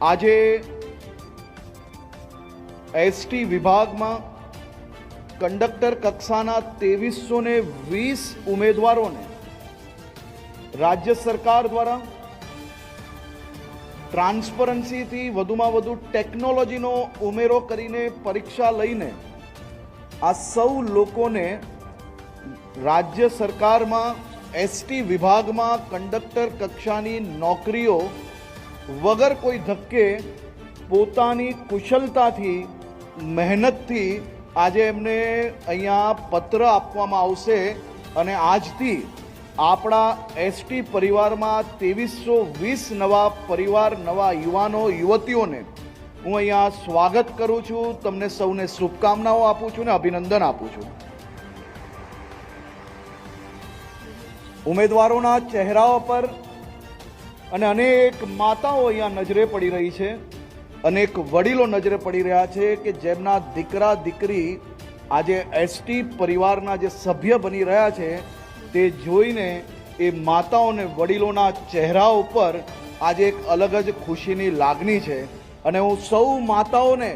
આજે એસટી વિભાગમાં કંડક્ટર કક્ષાના ત્રેવીસો ને વીસ ઉમેદવારોને રાજ્ય સરકાર દ્વારા ટ્રાન્સપરન્સીથી વધુમાં વધુ ટેકનોલોજીનો ઉમેરો કરીને પરીક્ષા લઈને આ સૌ લોકોને રાજ્ય સરકારમાં એસટી વિભાગમાં કંડક્ટર કક્ષાની નોકરીઓ વગર કોઈ ધક્કે પોતાની કુશળતાથી, મહેનતથી આજે એમને અહીંયા પત્ર આપવામાં આવશે અને આજથી આપણા એસટી પરિવારમાં ત્રેવીસો વીસ નવા પરિવાર, નવા યુવાનો, યુવતીઓને હું અહીંયા સ્વાગત કરું છું. તમને સૌને શુભકામનાઓ આપું છું ને અભિનંદન આપું છું. ઉમેદવારોના ચહેરાઓ પર અને અનેક માતાઓ અહીંયા નજરે પડી રહી છે. અનેક વડીલો નજરે પડી રહ્યા છે કે જેમના દીકરા, દીકરી આજે એસટી પરિવારના જે સભ્ય બની રહ્યા છે, તે જોઈને એ માતાઓ અને વડીલોના ચહેરા ઉપર આજે એક અલગ જ ખુશીની લાગણી છે. અને હું સૌ માતાઓને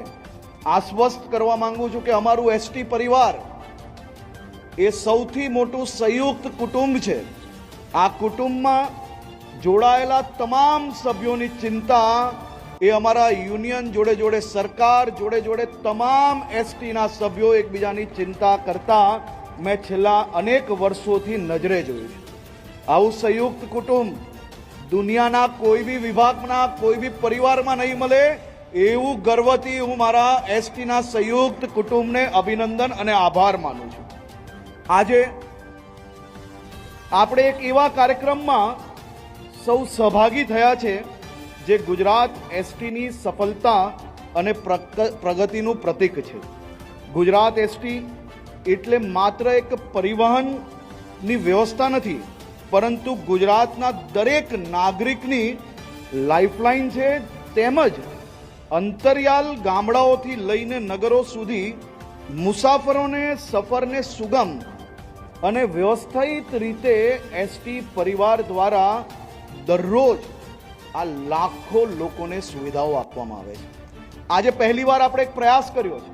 આશ્વસ્ત કરવા માંગુ છું કે અમારું એસટી પરિવાર એ સૌથી મોટું સંયુક્ત કુટુંબ છે. આ કુટુંબમાં જોડાયેલા તમામ સભ્યોની ચિંતા એ અમારા યુનિયન જોડે જોડે, સરકાર જોડે જોડે, તમામ એસટીના સભ્યો એકબીજાની ચિંતા કરતા મેં છેલ્લા અનેક વર્ષોથી નજરે જોયું છે. આવું સંયુક્ત કુટુંબ દુનિયાના કોઈ બી વિભાગના કોઈ બી પરિવારમાં નહીં મળે એવું ગર્વથી હું મારા એસટીના સંયુક્ત કુટુંબને અભિનંદન અને આભાર માનું છું. આજે આપણે એક એવા કાર્યક્રમમાં સૌ સહભાગી થયા છે જે ગુજરાત એસટીની સફળતા અને પ્રગતિનું પ્રતીક છે. ગુજરાત એસટી એટલે માત્ર એક પરિવહનની વ્યવસ્થા નથી, પરંતુ ગુજરાતના દરેક નાગરિકની લાઇફલાઇન છે, તેમજ અંતરિયાલ ગામડાઓથી લઈને નગરો સુધી મુસાફરોને સફરને સુગમ અને વ્યવસ્થિત રીતે એસટી પરિવાર દ્વારા દરરોજ આ લાખો લોકોને સુવિધાઓ આપવામાં આવે છે. આજે પહેલીવાર આપણે એક પ્રયાસ કર્યો છે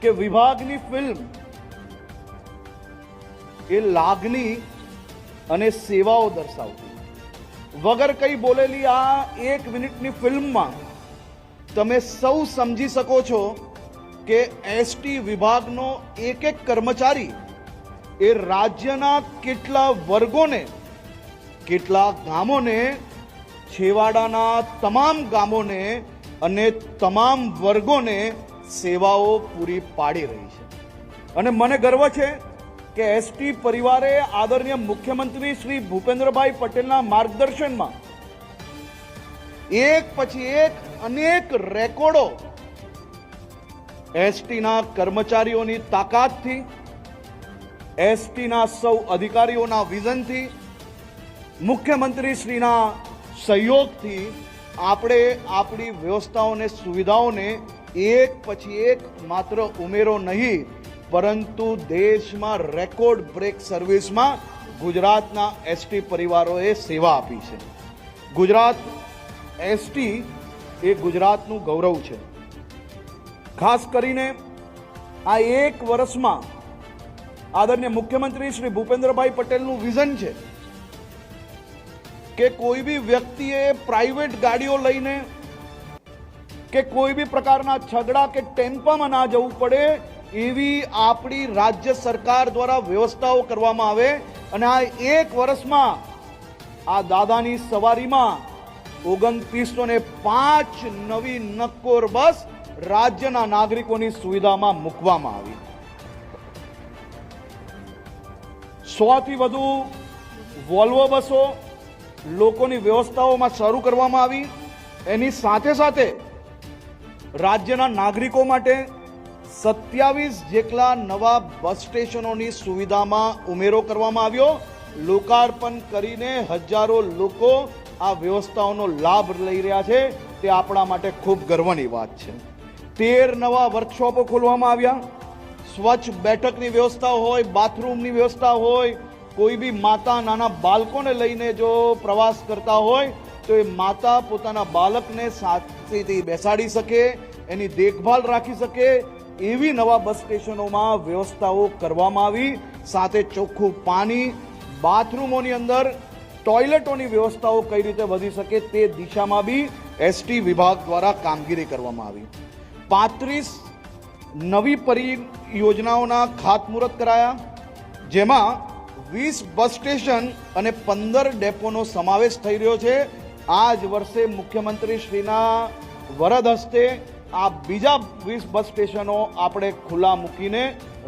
કે વિભાગની ફિલ્મ એ લાગણી અને સેવાઓ દર્શાવતી. વગર કઈ બોલેલી આ એક મિનિટની ફિલ્મમાં તમે સૌ સમજી શકો છો કે એસટી વિભાગનો એક એક કર્મચારી એ રાજ્યના કેટલા વર્ગોને કેટલા ગામોને, છેવાડાના તમામ ગામોને અને તમામ વર્ગોને સેવાઓ પૂરી પાડી રહી છે. અને મને ગર્વ છે કે એસટી પરિવારે આદરણીય મુખ્યમંત્રી શ્રી ભૂપેન્દ્રભાઈ પટેલના માર્ગદર્શનમાં એક પછી એક અનેક રેકોર્ડો એસટીના કર્મચારીઓની તાકાતથી, એસટીના સૌ અધિકારીઓના વિઝનથી મુખ્યમંત્રી શ્રીના સહયોગથી આપણે આપણી વ્યવસ્થાઓને, સુવિધાઓને એક પછી એક માત્ર ઉમેરો નહીં, પરંતુ દેશમાં રેકોર્ડ બ્રેક સર્વિસમાં ગુજરાતના એસટી પરિવારોએ સેવા આપી છે. ગુજરાત એસટી એ ગુજરાતનું ગૌરવ છે. ખાસ કરીને આ એક વર્ષમાં આદરણીય મુખ્યમંત્રી શ્રી ભૂપેન્દ્રભાઈ પટેલનું વિઝન છે. કે કોઈ બી વ્યક્તિએ પ્રાઇવેટ ગાડીઓ લઈને કે કોઈ બી પ્રકારના છગડા કે ટેમ્પામાં ના જવું પડે, એવી આપણી રાજ્ય સરકાર દ્વારા વ્યવસ્થાઓ કરવામાં આવે. અને આ એક વર્ષમાં આ દાદાની સવારીમાં ઓગણત્રીસો ને પાંચ નવી નક્કોર બસ રાજ્યના નાગરિકોની સુવિધામાં મૂકવામાં આવી. સોથી વધુ વોલ્વો બસો લોકોની વ્યવસ્થાઓમાં શરૂ કરવામાં આવી. એની સાથે સાથે રાજ્યના નાગરિકો માટે સત્યાવીસ જેટલા નવા બસ સ્ટેશનોની સુવિધામાં ઉમેરો કરવામાં આવ્યો. લોકાર્પણ કરીને હજારો લોકો આ વ્યવસ્થાઓનો લાભ લઈ રહ્યા છે. તે આપણા માટે ખૂબ ગર્વની વાત છે. તેર નવા વર્કશોપો ખોલવામાં આવ્યા. સ્વચ્છ બેઠકની વ્યવસ્થા હોય, બાથરૂમની વ્યવસ્થા હોય કોઈ બી માતા નાના બાળકોને લઈને જો પ્રવાસ કરતા હોય, તો એ માતા પોતાના બાળકને સાથેથી બેસાડી શકે, એની દેખભાલ રાખી શકે, એવી નવા બસ સ્ટેશનોમાં વ્યવસ્થાઓ કરવામાં આવી. સાથે ચોખ્ખું પાણી, બાથરૂમોની અંદર ટોયલેટોની વ્યવસ્થાઓ કઈ રીતે વધી શકે તે દિશામાં બી એસટી વિભાગ દ્વારા કામગીરી કરવામાં આવી. પાંત્રીસ નવી પરિયોજનાઓના ખાતમુહૂર્ત કરાયા, જેમાં વીસ બસ સ્ટેશન અને પંદર ડેપોનો સમાવેશ થઈ રહ્યો છે. આ જ વર્ષે મુખ્યમંત્રી શ્રીના વરદ હસ્તે આ બીજા વીસ બસ સ્ટેશનો આપણે ખુલ્લા મૂકીને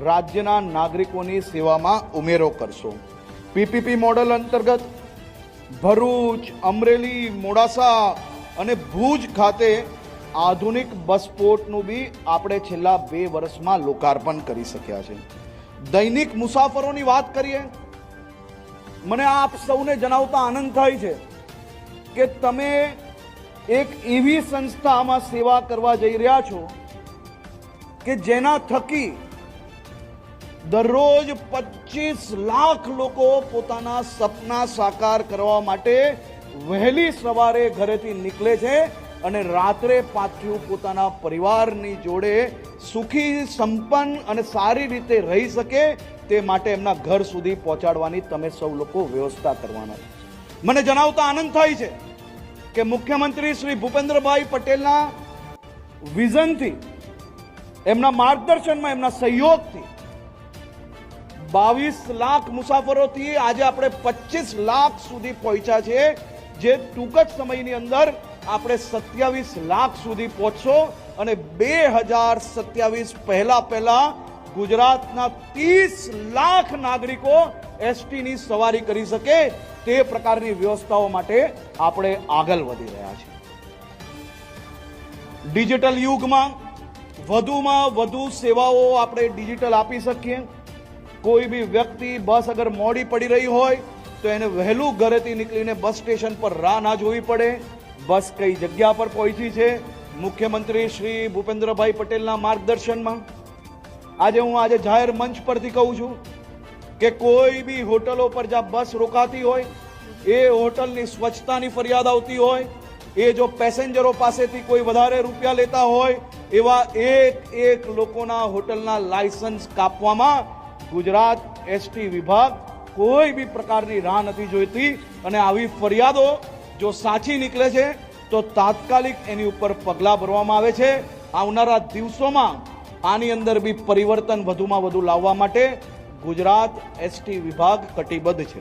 રાજ્યના નાગરિકોની સેવામાં ઉમેરો કરશો. પીપીપી મોડલ અંતર્ગત ભરૂચ, અમરેલી, મોડાસા અને ભુજ ખાતે આધુનિક બસ પોર્ટનું બી આપણે છેલ્લા બે વર્ષમાં લોકાર્પણ કરી શક્યા છે. દૈનિક મુસાફરોની વાત કરીએ મને આપ સૌને જણાવતા આનંદ થાય છે કે તમે એક એવી સંસ્થામાં સેવા કરવા જઈ રહ્યા છો કે જેના થકી દરરોજ પચીસ લાખ લોકો પોતાના સપના સાકાર કરવા માટે વહેલી સવારે ઘરેથી નીકળે છે અને રાત્રે પાછું પોતાના પરિવારની જોડે સુખી, સંપન્ન અને સારી રીતે રહી શકે તે માટે એમના ઘર સુધી પહોંચાડવાની તમે સૌ લોકો વ્યવસ્થા કરવાના મને જણાવતા આનંદ થાય છે કે મુખ્યમંત્રી શ્રી ભૂપેન્દ્રભાઈ પટેલના વિઝનથી, એમના માર્ગદર્શનમાં, એમના સહયોગથી બાવીસ લાખ મુસાફરોથી આજે આપણે પચીસ લાખ સુધી પહોંચ્યા છે જે ટૂંક જ સમયની અંદર આપણે સત્યાવીસ લાખ સુધી પહોંચશો અને બે હજાર સત્યાવીસ પહેલા પહેલા ગુજરાતના ત્રીસ લાખ નાગરિકો એસટીની સવારી કરી શકે તે પ્રકારની વ્યવસ્થાઓ માટે આપણે આગળ વધી રહ્યા છીએ. ડિજિટલ યુગમાં વધુમાં વધુ સેવાઓ આપણે ડિજિટલ આપી શકીએ. કોઈ બી વ્યક્તિ બસ અગર મોડી પડી રહી હોય તો એને વહેલું ઘરેથી નીકળીને બસ સ્ટેશન પર રાહ ના જોવી પડે. બસ કઈ જગ્યા પર પહોંચી છે? મુખ્યમંત્રી શ્રી ભૂપેન્દ્રભાઈ પટેલના માર્ગદર્શનમાં. આજે હું આજે જાહેર મંચ પરથી કહું છું કે કોઈ બી હોટલો પર જ્યાં બસ રોકાતી હોય, એ હોટલની સ્વચ્છતાની ફરિયાદ આવતી હોય, એ જો પેસેન્જરો પાસેથી કોઈ વધારે રૂપિયા લેતા હોય, એવા એક એક લોકોના હોટલના લાયસન્સ કાપવામાં ગુજરાત એસટી વિભાગ કોઈ બી પ્રકારની રાહ નથી જોઈતી અને આવી ફરિયાદો જો સાચી નીકળે છે, તો તાત્કાલિક એની ઉપર પગલાં ભરવામાં આવે છે. આવનારા દિવસોમાં આની અંદર બી પરિવર્તન વધુમાં વધુ લાવવા માટે ગુજરાત એસટી વિભાગ કટિબદ્ધ છે.